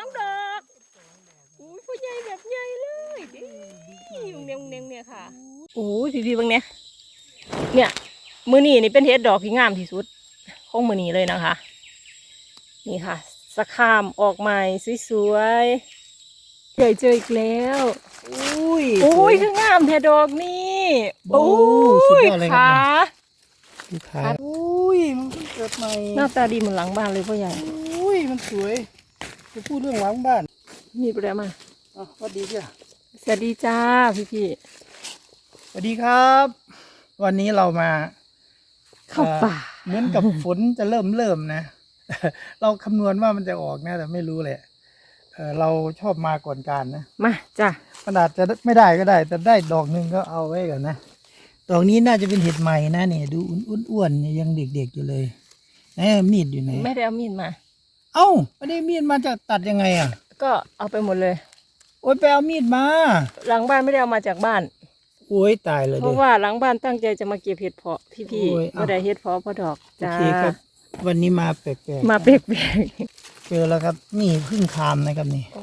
องดอกอุ้ยพ่อใหญ่แบบใหญ่เลยดิยุงเนียงเนียงเนี่ยค่ะโอ้ยพี่พี่ๆเบางเนี่ยเนี่ยมือนี่นี่เป็นเห็ดดอกที่งามที่สุดของมือนี่เลยนะคะ นี่ค่ะสะขามออกใหม่สวยๆใหญ่เจออีกแล้วอุ้ยโอ้ยคืองามแท้ดอกนี่โอ้สุดยอดเลยครัขาบลูกค้าอุ้ยมันเพิ่งเกิดใหม่หน้าตาดีเหมือนหลังบ้านเลยพ่อใหญ่อุ้ยมันสวย จะพูดเรื่องหลังบ้านมีประเดี๋ยวมาอะสวัสดีจ้ะสวัสดีจ้าพี่พี่สวัสดีครับ วันนี้เรามาๆเข้าป่าเหมือนกับฝนจะเริ่มเริ่มนะ เราคำนวณว่ามันจะออกนะ แต่ไม่รู้แหละเออเราชอบมาก่อนการนะ มาจ้ามันอาจจะไม่ได้ก็ได้ แต่ได้ดอกหนึ่งก็เอาไว้ก่อนนะดอกนี้น่าจะเป็นเห็ดใหม่นะเนี่ยดูอ้วนๆเนี่ยยังเด็กๆอยู่เลยไหนอะมีดอยู่ไหนไม่ได้เอามีดมา เอ้าไม่ได้มีดมาจะตัดยังไงอะ ก็เอาไปหมดเลย โอ๊ยไปเอามีดมา หลังบ้านไม่ได้เอามาจากบ้าน โอ้ยตายเลยเพเด็ราะว่าหลังบ้านตั้งใจจะมาเก็บเห็ดเพาะพี่พี่โอ้ยเอา ไม่ได้เห็ดเพาะเพราะดอกโอจ้าเคครับ วันนี้มาแปลกๆมาเปียกเจอแล้วครับ นี่พึ่งคามนะครับนี่ๆโอ้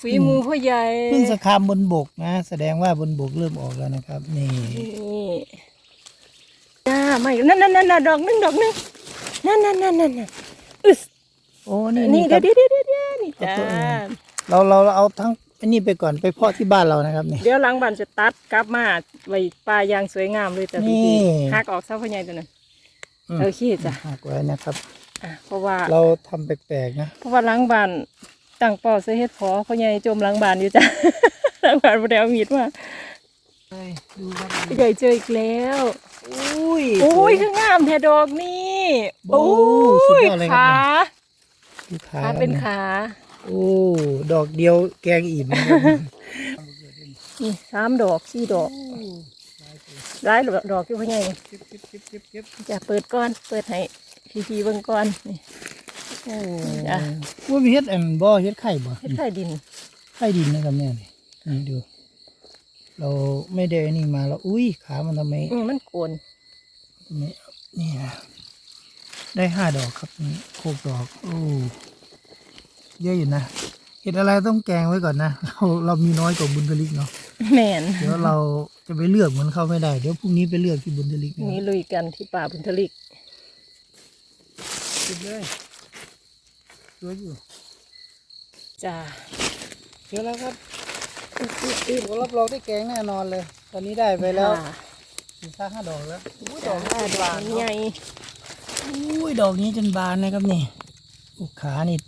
ฝีมือพ่อใหญ่พึ่งสะคามบนบกนะ แสดงว่าบนบกเริ่มออกแล้วนะครับ นี่ นี่จ้าไม่นั่นนั่นนั่นดอกหนึงดอกหนึงนั่นนั่นนั่นนั่นนั่นอึส โอ้นี่นี่คเดี๋รัยวบเดี๋ยวเดี๋ยวเดี๋ยวนี่จ้าเอาตัวอื่นเราเราเราเอาทั้งอันนี้ไปก่อนไปเพาะที่บ้านเรานะครับนี่ เดี๋ยวหลังบ้านจะตัดกลับมาไว้ป่ายางสวยงามเลยจ้ะพี่นี่พี่หักออกซะพ่อใหญ่ตัวนั้นอืมโอเคจ้ะหักไว้นะครับ อะเพราะว่า เราทำแปลกๆนะเพราะว่าหลังบ้านตั้งเป้าใส่เฮ็ดพอพ่อใหญ่จมหลังบ้านอยู่จ้ะ หลังบ้านบ่ได้เอามีดมาดูครับใหญ่เจออีกแล้วอุ้ย โอ้ยสวคืองามแท้ดอกนี่โอ้สุดยอดเลยครัขาบ ดูขาขาเป็นมัขาโอ้ดอกเดียวแกงอิ่มนะครับนี่สามดอกสี่ดอกร้ายดอกที่พ่อใหญ่เก็บเก็บเก็บเก็บเก็บจะเปิดก้อนเปิดให้พี่ๆเบิ่งก่อนนี่โอ้จ้ะว่ามีเฮ็ดแอมบ่เฮ็ดไข่บ่เฮ็ดไข่ดินไข่ดินนะครับเนี่ยนี่นี่ดู เราไม่ได้อันนี่มาแล้วอุ้ยขามันทำไมอืมมันโกนทำไมนี่นะ ได้ห้าดอกครับนี่โคกดอก โอ้ เยอะอยู่นะ เห็ดอะไรต้องแกงไว้ก่อนนะ เราเรามีน้อยกว่าบุญทลิกเนาะ แม่นเดี๋ยวเราจะไปเลือกเหมือนเขาไม่ได้ เดี๋ยวพรุ่งนี้ไปเลือกที่บุญทลิกนะนี่ลุยกันที่ป่าบุญทลิกกินเลยสวยอยู่จ้าเจอแล้วครับผมรับรองได้แกงแน่นอนเลย ตอนนี้ได้ไปแล้วค่ะสี่ห้าห้าดอกแล้วอุ้ยดจ้าอกนี้ดเป็นบาอนกเนใหอะญ่ อุ้ยดอกนี้จนบานนะครับนี่โอ้ขานี่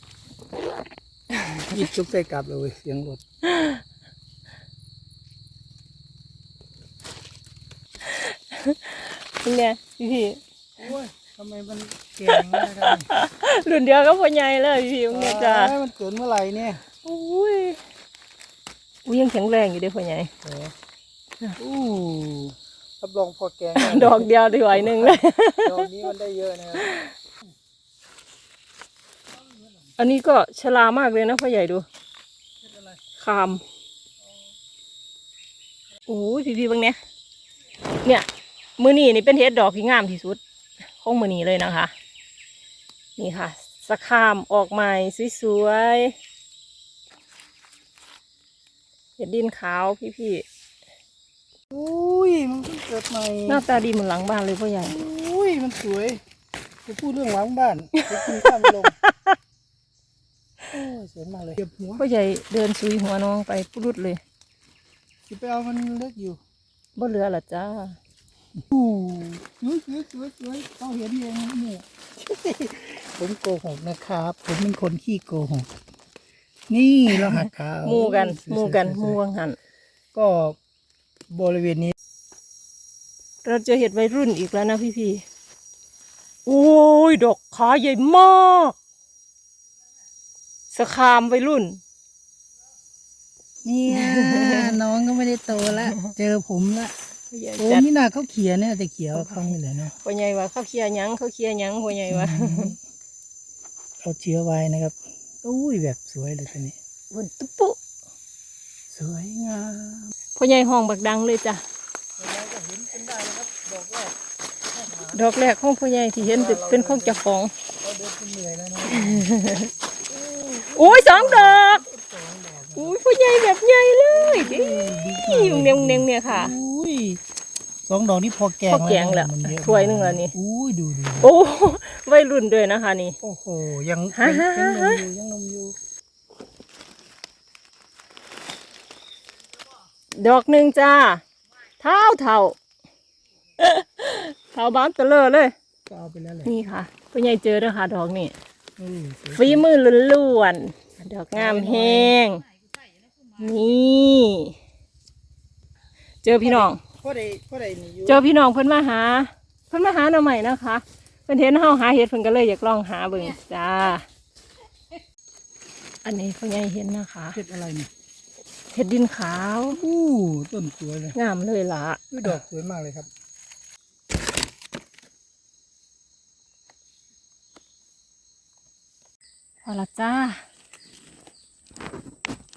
ยิดจุกใส่กลับเลยเว้ยเสียงรถเป็นไงพี่โอ้ยทำไมมันแกงนะครับๆรุ่นเดียวก็พ่อใหญ่เลยพี่ๆเนี่ยจ้าเอ้ยมันเกิดเมื่อไหร่เนี่ยอุ้ยอุ้ยยังแข็งแรงอยู่เด้อพ่อใหญ่โอ้อู้ รับรองพอแกงแน่ดอกเดียวได้ไหวหนึ่งเลยดอกนี้มันได้เยอะนะครับอันนี้ก็ชรามากเลยนะพ่อใหญ่ดูคามโอ้ยพี่ๆเบางเนี่ยเนี่ยมือนี่นี่เป็นเห็ดดอกที่งามที่สุดของมือนี่เลยนะคะ นี่ค่ะสะขามออกใหม่สวยๆเห็ดดินขาวพี่อุ้ยมันเพิ่งเกิ ดใหม่ๆหน้าตาดีเหมือนหลังบ้านเลยพ่อใหญ่อุ้ยมันสวยจะพูดเรื่องหลังบ้านไปกินข้าวไม่ลงโอ้ยสวยมากเลยเก็บหัวพ่อใหญ่เดินซุยหัวน้องไปปุรุดเลยสิไปเอามันเล็กอยู่บ่เหลือละจ้าอู้สวยสวยสวยสวยต้องเห็นเองนะเนี่ยผมโกหกนะครับ ผมเป็นคนขี้โกหกนี่เราหักขาหมูกันสวยๆหมูกันสวยๆหมูวังหันก็บริเวณนี้ เราเจอเห็ดวัยรุ่นอีกแล้วนะพี่พี่ๆโอ้ย ดอกขาใหญ่มากสะคามวัยรุ่น เนี่ยน้องก็ไม่ได้โตละเจอผมละพ่อใหญ่โอ้จัดนี่นาเขาเขียนเนี่ยแต่เขียวเขานี่แหละเนาะพ่อใหญ่ว่าเขาเคลียร์หยังเขาเคลียร์หยังพ่อใหญ่ว่าเอาเชื้อไว้นะครับอุ้ยแบบสวยเลยทีนี้บนตุ๊ปุสวยงามพ่อใหญ่ห้องบักดังเลยจ้ะ เราก็เห็นเป็นได้นะครับดอกแรก ดอกแรกของพ่อใหญ่ที่เห็นเป็นของเจ้าของเราเดินเป็นเหนื่อยแล้วนะออุ้ยสองดอกอุ้ยพ่อใหญ่แบบใหญ่เลยดิอยู่เนียงเนียงเนี่ยค่ะอุ้ยสองดอกนี่พอแกงพอแกงแล้วมันเยอะถ้วยหนึ่งแล้วนี่อุ้ยดูดูโอ้วัยรุ่นด้วยนะคะนี่โอ้โหยังฮะยังฮะยังนฮะมอยู่ยังนมอยู่ดอกหนึ่งจ้า เท่าเท่า เท่าบ้านเตลอเลย ก็เอาไปแล้วแหละนี่ค่ะพ่อใหญ่เจอแล้วค่ะดอกนี่เออสวยฝีมือล้วนๆดอกงามแห้งนี่ เจอพี่น้อง พ่อใดพ่อใดนี่อยู่เจอพี่น้องเพิ่นมาหา เพิ่นมาหาหน่อใหม่นะคะเพิ่นเห็นเฮาหาเห็ดเพิ่นก็เลยอยากลองหาเบิ่งจ้า อันนี้พ่อใหญ่เห็นนะคะเห็ดอะไรนี่เห็ดดินขาว อู้ต้นสวยเลยงามเลยล่ะ อุ้ยดอกสวยมากเลยครับ พอละจ้า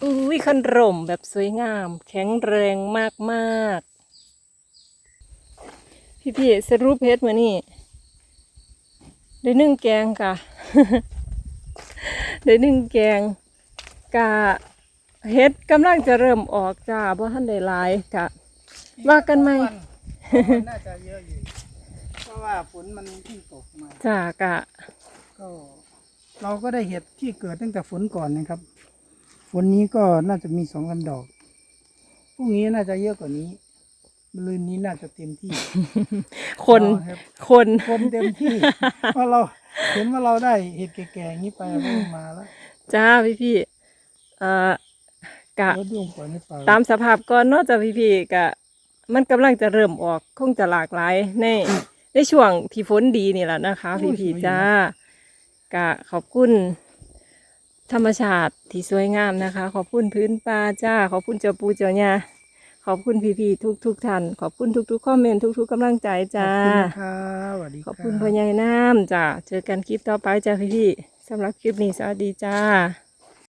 อุ้ยคันร่มแบบสวยงาม แข็งแรงมากๆพี่ๆสรุปเพชรมานี่ได้นึ่งแกงค่ะได้นึ่งแกงกะเฮ็ดกำลังจะเริ่มออกจ้าเพราะท่านได้หลายกะว่ากันไหมวันน่าจะเยอะอยู่เพราะว่าฝนมันเพิ่งตกมาจ้ากะก็ เราก็ได้เห็ดที่เกิดตั้งแต่ฝนก่อนนะครับ ฝนนี้ก็น่าจะมีสองลำดอกพรุ่งนี้น่าจะเยอะกว่านี้มะรืนนี้น่าจะเต็มที่ คนรอครับคนคนเต็มที่เพราะเราเห็นว่าเราได้เห็ดแก่ๆอย่างนี้ไปเราก็มาแล้ว จ้าพี่พี่ๆเอ่อกะรถดวงปล่อยในป่าตามสภาพก่อนเนาะจ้ะพี่พี่ๆกะ มันกำลังจะเริ่มออกคงจะหลากหลายในในช่วงที่ฝนดีนี่แหละนะคะ พี่พี่ๆจ้า กะขอบคุณธรรมชาติที่สวยงามนะคะ ขอบคุณพื้นป่าจ้า ขอบคุณเจ้าปูเจ้าย่าขอบคุณพี่พี่ๆทุกทุกๆท่านขอบคุณทุกทุกๆคอมเมนต์ทุกทุกๆกำลังใจขอบจ้าคุณครับสวัสดีขอบคุณรัพ่อใหญ่น้ำจ้าเจอกันคลิปต่อไปจ้าพี่พี่ๆสำหรับคลิปนี้สวัสดีจ้า